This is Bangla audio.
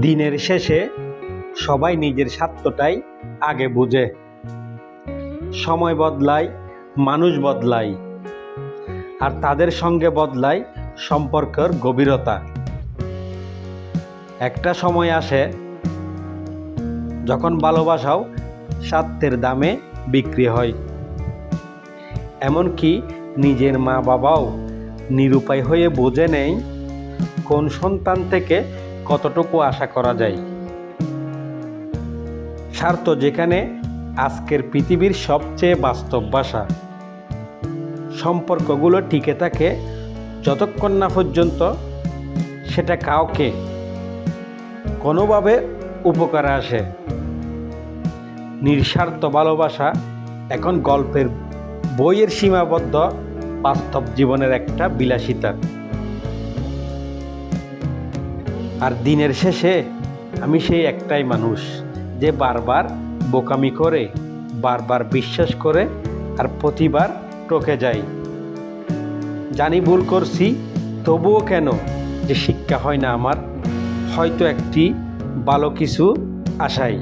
দিনের শেষে সবাই নিজের স্বার্থটাই আগে বুঝে। সময় বদলায়, মানুষ বদলায়, আর তাদের সঙ্গে বদলায় সম্পর্কের গভীরতা। একটা সময় আসে যখন ভালোবাসাও স্বার্থের দামে বিক্রি হয়। এমনকি নিজের মা বাবাও নিরুপায় হয়ে বোঝে নেই কোন সন্তান থেকে কতটুকু আশা করা যায়? স্বার্থ যেখানে, আজকের পৃথিবীর সবচেয়ে বাস্তব ভাষা। সম্পর্কগুলো টিকে থাকে যতক্ষণ না পর্যন্ত সেটা কাউকে কোনোভাবে উপকারে আসে। নিঃস্বার্থ ভালোবাসা এখন গল্পের বইয়ের সীমাবদ্ধ বাস্তব জীবনের একটা বিলাসিতা। আর দিনের শেষে আমি সেই একটাই মানুষ যে বারবার বোকামি করে, বারবার বিশ্বাস করে আর প্রতিবার টকে যায়। জানি ভুল করছি, তবুও কেন যে শিক্ষা হয় না আমার? হয়তো একটি ভালো কিছু আশাই